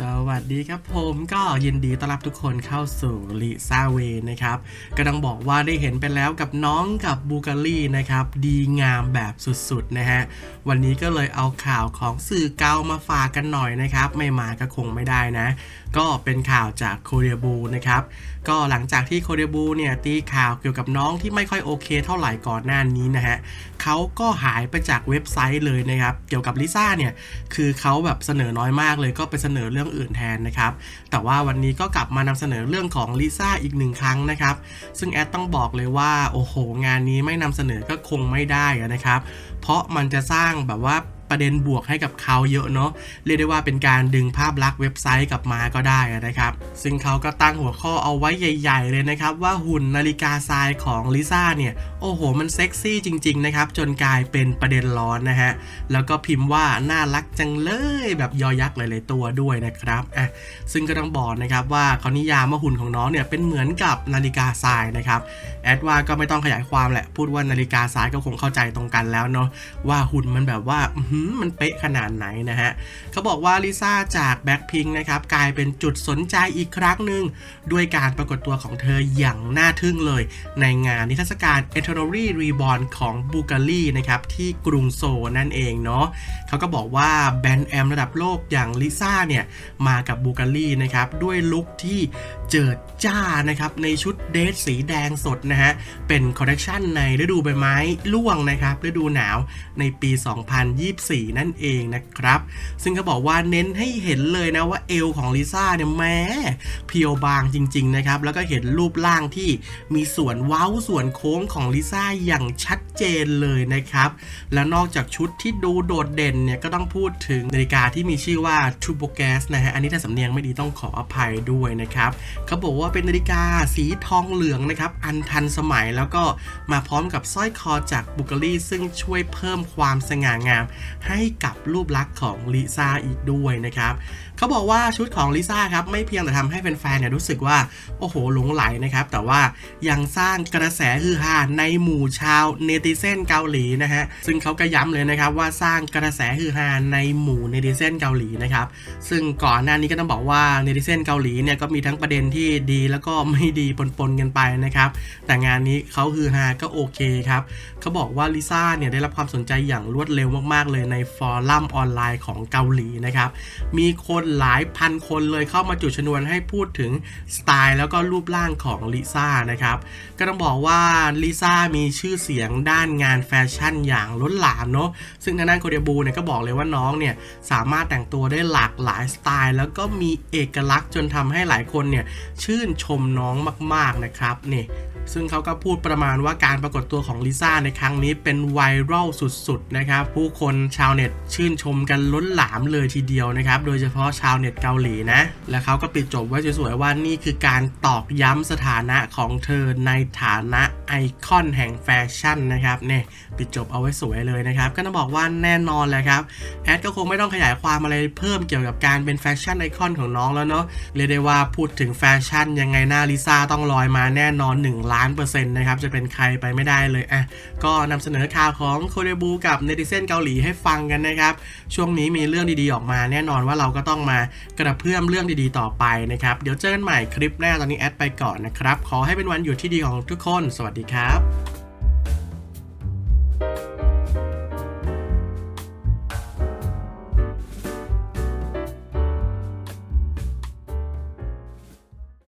สวัสดีครับผมก็ยินดีต้อนรับทุกคนเข้าสู่ลิซ่าเวนะครับก็ต้องบอกว่าได้เห็นไปแล้วกับน้องกับบูการีนะครับ ดีงามแบบสุดๆนะฮะ วันนี้ก็เลยเอาข่าวของสื่อเกามาฝากกันหน่อยนะครับ ไม่มาก็คงไม่ได้นะ ก็เป็นข่าวจากโคเรียบูนะครับ ก็หลังจากที่โคเรียบูเนี่ยตีข่าวเกี่ยวกับน้องที่ไม่ค่อยโอเค เท่าไหร่ก่อนหน้านี้นะฮะเขาก็หายไปจากเว็บไซต์เลยนะครับ เกี่ยวกับลิซ่าเนี่ยคือเขาแบบเสนอน้อยมากเลยก็ไปเสนอเรื่องอื่นแทนนะครับ แต่ว่าวันนี้ก็กลับมานำเสนอเรื่องของลิซ่าอีกหนึ่งครั้งนะครับ ซึ่งแอดต้องบอกเลยว่า โอ้โห งานนี้ไม่นำเสนอก็คงไม่ได้นะครับ เพราะมันจะสร้างแบบว่า ประเด็นบวกให้กับเขาเยอะเนาะเรียกได้ว่าเป็นการดึงภาพลักษณ์เว็บไซต์กลับมาก็ได้นะครับ ซึ่งเขาก็ตั้งหัวข้อเอาไว้ใหญ่ ๆ เลยนะครับ ว่าหุ่นนาฬิกาทรายของลิซ่าเนี่ย โอ้โห มันเซ็กซี่จริง ๆ นะครับ จนกลายเป็นประเด็นร้อนนะฮะ แล้วก็พิมพ์ว่า น่ารักจังเลยแบบยอยักษ์หลายๆตัวด้วยนะครับอะซึ่งก็ต้องบอกนะครับว่าเขานิยามว่าหุ่นของน้องเนี่ยเป็นเหมือนกับนาฬิกาทรายนะครับแอดว่าก็ไม่ต้องขยายความแหละพูดว่านาฬิกาทรายก็คงเข้าใจตรงกันแล้วเนาะว่าหุ่นมันแบบว่ามันเป๊ะขนาดไหนนะฮะเขาบอกว่าลิซ่าจากแบ็คพิงนะครับกลายเป็นจุดสนใจอีกครั้งหนึ่งด้วยการปรากฏตัวของเธออย่างน่าทึ่งเลย ในงานนิทรรศการ e t e r n a r y Reborn ของบูการีนะครับที่กรุงโซนั่นเองเนาะเขาก็บอกว่าแบรนด์แอมระดับโลกอย่างลิซ่าเนี่ยมากับบูการีนะครับด้วยลุคที่เจิดจ้านะครับในชุดเดรสสีแดงสดนะฮะเป็นคอลเลคชันในฤดูใบไม้ร่วงนะครับฤดูหนาวในปี4 นั่นเองนะครับ ซึ่งเขาบอกว่าเน้นให้เห็นเลยนะว่าเอวของลิซ่าเนี่ยแม้เพียวบางจริง ๆ นะครับ แล้วก็เห็นรูปร่างที่มีส่วนเว้าส่วนโค้งของลิซ่าอย่างชัดเจนเลยนะครับ แล้วนอกจากชุดที่ดูโดดเด่นเนี่ยก็ต้องพูดถึงนาฬิกาที่มีชื่อว่า t u b o g a s นะฮะ อันนี้ถ้าสำเนียงไม่ดีต้องขออภัยด้วยนะครับเขาบอกว่าเป็นนาฬิกาสีทองเหลืองนะครับ อันทันสมัยแล้วก็มาพร้อมกับสร้อยคอจากบุกรีซึ่งช่วยเพิ่มความสง่างาม ให้กับรูปลักษณ์ของลิซ่าอีกด้วยนะครับเขาบอกว่าชุดของลิซ่าครับไม่เพียงแต่ทำให้แฟนๆเนี่ยรู้สึกว่าโอ้โหหลงไหลนะครับแต่ว่ายังสร้างกระแสฮือฮาในหมู่ชาวเนติเซนเกาหลีนะฮะซึ่งเขาก็ย้ำเลยนะครับว่าสร้างกระแสฮือฮาในหมู่เนติเซนเกาหลีนะครับซึ่งก่อนหน้านี้ก็ต้องบอกว่าเนติเซนเกาหลีเนี่ยก็มีทั้งประเด็นที่ดีแล้วก็ไม่ดีปนๆกันไปนะครับแต่งานนี้เขาฮือฮาก็โอเคครับเขาบอกว่าลิซ่าเนี่ยได้รับความสนใจอย่างรวดเร็วมากๆ เลยในฟอรัมออนไลน์ของเกาหลีนะครับมีคนหลายพันคนเลยเข้ามาจุดชนวนให้พูดถึงสไตล์แล้วก็รูปร่างของลิซ่านะครับ ก็ต้องบอกว่าลิซ่ามีชื่อเสียงด้านงานแฟชั่นอย่างล้นหลามเนาะซึ่งทางด้านโคเดบูเนี่ยก็บอกเลยว่าน้องเนี่ยสามารถแต่งตัวได้หลากหลายสไตล์ แล้วก็มีเอกลักษณ์จนทำให้หลายคนเนี่ยชื่นชมน้องมากๆนะครับนี่ซึ่งเขาก็พูดประมาณว่าการปรากฏตัวของลิซ่าในครั้งนี้เป็นไวรัลสุดๆนะครับ ผู้คนชาวเน็ตชื่นชมกันล้นหลามเลยทีเดียวนะครับ โดยเฉพาะชาวเน็ตเกาหลีนะ และเขาก็ปิดจบไว้สวยๆว่านี่คือการตอกย้ำสถานะของเธอในฐานะไอคอนแห่งแฟชั่นนะครับเนี่ยปิดจบเอาไว้สวยเลยนะครับ ก็ต้องบอกว่าแน่นอนแหละครับแอดก็คงไม่ต้องขยายความอะไรเพิ่มเกี่ยวกับการเป็นแฟชั่นไอคอนของน้องแล้วเนาะเรียกได้ว่าพูดถึงแฟชั่นยังไงหน้าลิซ่าต้องลอยมาแน่นอน 1 ล้านเปอร์เซ็นต์นะครับจะเป็นใครไปไม่ได้เลยอะก็นำเสนอข่าวของโคเรบูกับเนติเซนเกาหลีให้ฟังกันนะครับช่วงนี้มีเรื่องดีๆออกมาแน่นอนว่าเราก็ต้องมากระเพื่อมเรื่องดีๆต่อไปนะครับเดี๋ยวเจอกันใหม่คลิปหน้าตอนนี้แอดไปก่อนนะครับขอให้เป็นวันหยุดที่ดีของทุกคน สวัสดีครับ